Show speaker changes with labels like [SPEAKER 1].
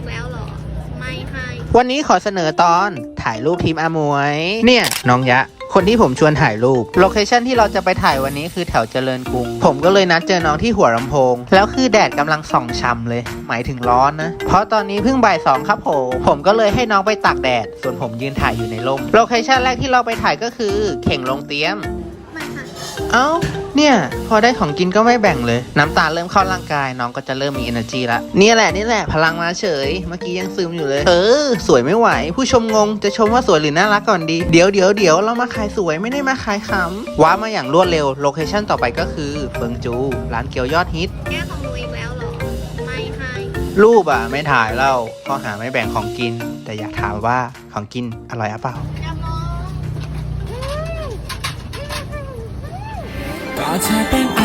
[SPEAKER 1] อีกแล้วเหรอ ไม่ให้
[SPEAKER 2] วันนี้ขอเสนอตอนถ่ายรูปทีมอามวย เนี่ย น้องยะ คนที่ผมชวนถ่ายรูป โลเคชั่นที่เราจะไปถ่ายวันนี้คือแถวเจริญกรุง ผมก็เลยนัดเจอน้องที่หัวลำโพง แล้วคือแดดกำลังส่องช่ำเลย หมายถึงร้อนนะ เพราะตอนนี้เพิ่งบ่ายสองครับผม ผมก็เลยให้น้องไปตากแดด ส่วนผมยืนถ่ายอยู่ในร่ม โลเคชั่นแรกที่เราไปถ่ายก็คือ เข่งลงเตี้ยม
[SPEAKER 1] ไม่ค่ะ
[SPEAKER 2] เอ้า เนี่ย พอได้ของกินก็ไม่แบ่งเลย น้ำตาลเริ่มเข้าร่างกาย น้องก็จะเริ่มมี energy ละนี่แหละนี่แหละพลังมาเฉย เมื่อกี้ยังซึมอยู่เลย เออ สวยไม่ไหว ผู้ชมงง จะชมว่าสวยหรือน่ารักก่อนดี เดี๋ยวเดี๋ยวเดี๋ยวเรามาขายสวยไม่ได้มาขายขำว้ามาอย่างรวดเร็ว โลเคชั่นต่อไปก็คือเฟิงจู ร้านเกี๊ยวยอดฮิต
[SPEAKER 1] แก้ของหนูอีกแล้วเหรอ ไม่ให้
[SPEAKER 2] รูปอะไม่ถ่ายเล่าข้อหาไม่แบ่งของกิน แต่อยากถามว่าของกินอร่อยหรือเปล่า
[SPEAKER 1] อย่
[SPEAKER 3] 啊，才悲。